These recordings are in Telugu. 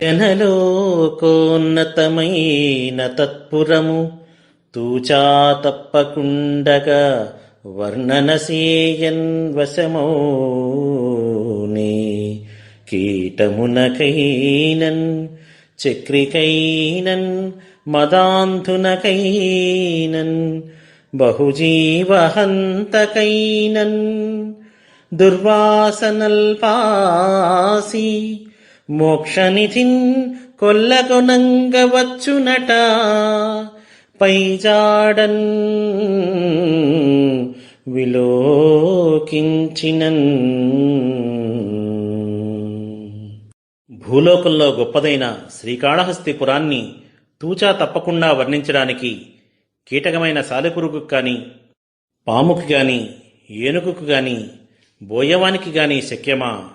జనలోకోన్నతమైన తత్పురము తూచా తప్పకుండగా వర్ణనసేయన్ వశమౌనే. కీటమునకైనన్ చక్రికైనన్ మదాంధునకైనన్ బహుజీవహంతకైనన్ దుర్వాసనల్పాసి మోక్షనిధిన్ కొల్లగొనంగవచ్చునట పైజాడన్ విలోకించినన్. భూలోకంలో గొప్పదైన శ్రీకాళహస్తిపురాన్ని తూచా తప్పకుండా వర్ణించడానికి కీటకమైన సాలెపురుగుకు కాని పాముకు గాని ఏనుగుకు గాని బోయవానికి గాని శక్యమా?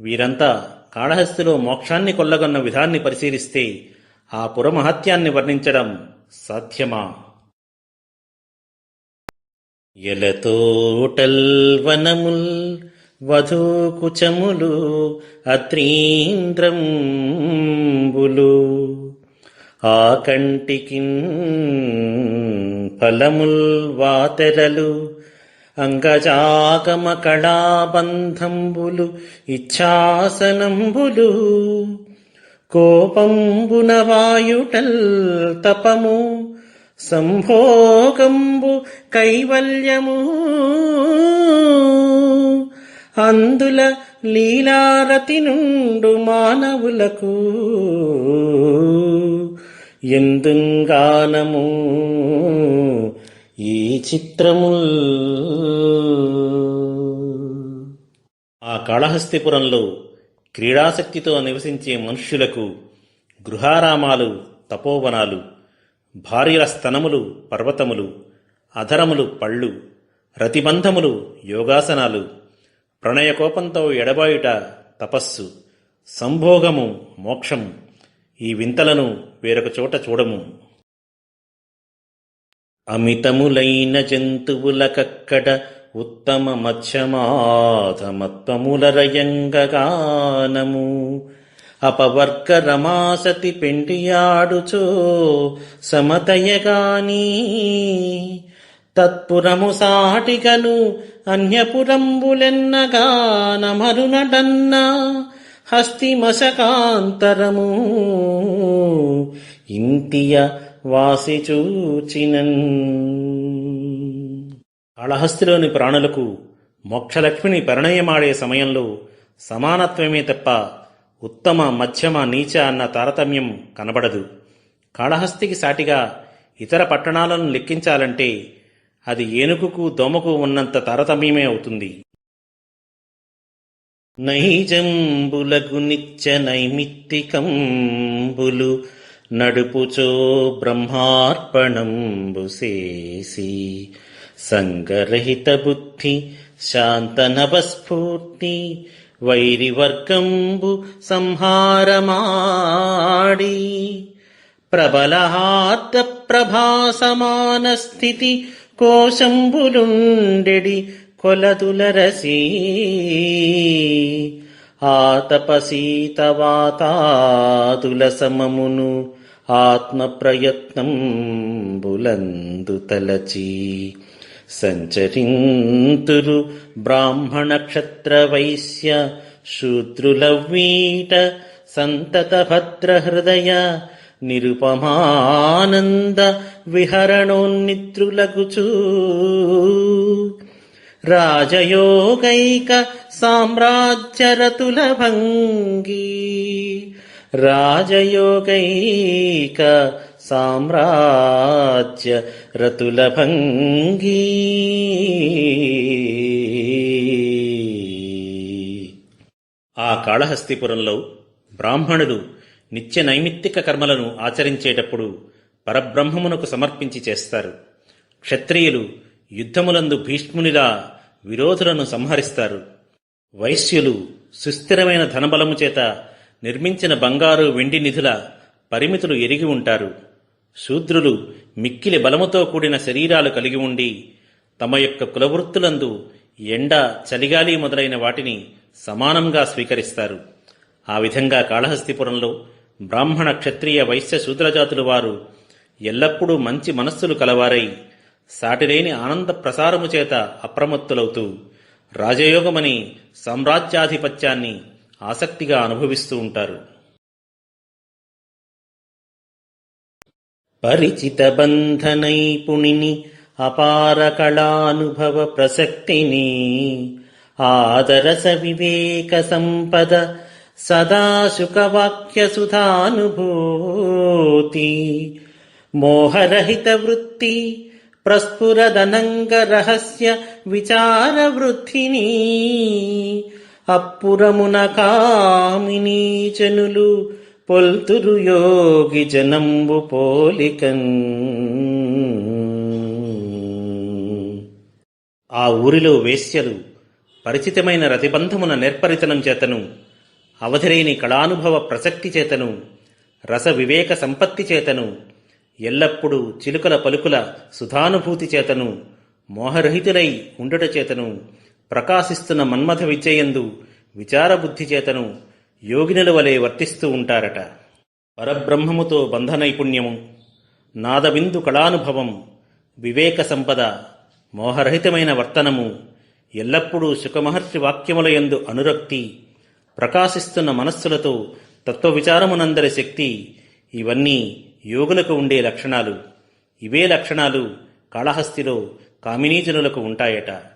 వీరంతా కాళహస్తిలో మోక్షాన్ని కొల్లగొన్న విధాన్ని పరిశీలిస్తే ఆ పురమహత్యాన్ని వర్ణించడం సాధ్యమా? ఎలతోటల్ వనముల్ వధూకుచములు అత్రీంద్రంబులు ఆ కంటికిన్ ఫలముల్ వాతెరలు అంగజాగమకళాబంధంబులు ఇచ్ఛాసనంబులు కోపంబున వాయుటల్ తపము సంభోగంబు కైవల్యము. అందుల లీలారతి నుండు మానవులకు ఎందుంగానము? విచిత్రముల్. ఆ కాళహస్తిపురంలో క్రీడాశక్తితో నివసించే మనుష్యులకు గృహారామాలు తపోవనాలు భార్యల స్తనములు పర్వతములు అధరములు పళ్ళు రతిబంధములు యోగాసనాలు ప్రణయకోపంతో ఎడబాయుట తపస్సు సంభోగము మోక్షము ఈ వింతలను వేరొక చోట చూడము. అమితములైన జంతువులకక్కడ ఉత్తమ మత్స్యమాధమత్వముల రయంగగానము అపవర్గ రమాసతి పెండియాడుచో సమతయగాని. తత్పురము సాటిగను అన్యపురంబులెన్నగానమరునడన్న హస్తిమశకాంతరము. ఇంతియ వాసి చూచినన్ కాళహస్తిలోని ప్రాణులకు మోక్షలక్ష్మిని పరిణయమాడే సమయంలో సమానత్వమే తప్ప ఉత్తమ మధ్యమ నీచ అన్న తారతమ్యం కనబడదు. కాళహస్తికి సాటిగా ఇతర పట్టణాలను లెక్కించాలంటే అది ఏనుగుకు దోమకు ఉన్నంత తారతమ్యమే అవుతుంది. నైజంబులగు నిత్య నైమిత్తికంబులు నడుపుచో బ్రహ్మార్పణంబు సేసి సంగరహిత బుద్ధి శాంతనవస్ఫూర్తి వైరివర్గంబు సంహారమాడి ప్రబలహార్ద ప్రభాసమాన స్థితి కోశంబులుండెడి కొలదులరసి ఆతపసీతవాతాదుల సమమును ఆత్మ ప్రయత్నం బులందు తలచి సంచరింతురు బ్రాహ్మణ క్షత్ర వైశ్య శూద్రులవీట సంతత భద్ర హృదయ నిరుపమానంద విహరణోన్నిద్రులగుచూ రాజయోగైక సామ్రాజ్యరతుల భంగీ రాజయోగైక సామ్రాజ్య రతుల భంగీ ఆ కాళహస్తిపురంలో బ్రాహ్మణులు నిత్య నైమిత్తిక కర్మలను ఆచరించేటప్పుడు పరబ్రహ్మమునకు సమర్పించి చేస్తారు. క్షత్రియులు యుద్ధములందు భీష్మునిలా విరోధులను సంహరిస్తారు. వైశ్యులు సుస్థిరమైన ధనబలము చేత నిర్మించిన బంగారు వెండి నిధుల పరిమితులు ఎరిగి ఉంటారు. శూద్రులు మిక్కిలి బలముతో కూడిన శరీరాలు కలిగి ఉండి తమ యొక్క కులవృత్తులందు ఎండ చలిగాలి మొదలైన వాటిని సమానంగా స్వీకరిస్తారు. ఆ విధంగా కాళహస్తిపురంలో బ్రాహ్మణ క్షత్రియ వైశ్య శూద్రజాతులు వారు ఎల్లప్పుడూ మంచి మనస్సులు కలవారై సాటిలేని ఆనంద ప్రసారము చేత అప్రమత్తులవుతూ రాజయోగమని సామ్రాజ్యాధిపత్యాన్ని ఆసక్తిగా అనుభవిస్తూ ఉంటారు. పరిచిత బంధ నైపుణిని అపార కళానుభవ ప్రసక్తిని ఆదరస వివేక సంపద సదాశుకవాక్య సుధానుభూతి మోహరహిత వృత్తి ప్రస్ఫురదనంగ రహస్య విచార వృద్ధిని అప్పురమున కామినీ జనులు పొల్తురు యోగి జనంబు పోలికన్ ఆ ఊరిలో వేశ్యలు పరిచితమైన రతిబంధమున నేర్పరితనం చేతను అవధిలేని కళానుభవ ప్రసక్తి చేతను రస వివేక సంపత్తి చేతను ఎల్లప్పుడూ చిలుకల పలుకుల సుధానుభూతి చేతను మోహరహితులై ఉండుట చేతను ప్రకాశిస్తున్న మన్మథ విద్యయందు విచారబుద్ధి చేతను యోగినుల వలె వర్తిస్తూ ఉంటారట. పరబ్రహ్మముతో బంధ నైపుణ్యము నాదబిందు కళానుభవం వివేక సంపద మోహరహితమైన వర్తనము ఎల్లప్పుడూ సుఖమహర్షి వాక్యముల యందు అనురక్తి ప్రకాశిస్తున్న మనస్సులతో తత్వవిచారమునందరి శక్తి ఇవన్నీ యోగులకు ఉండే లక్షణాలు. ఇవే లక్షణాలు కాళహస్తిలో కామినీజనులకు ఉంటాయట.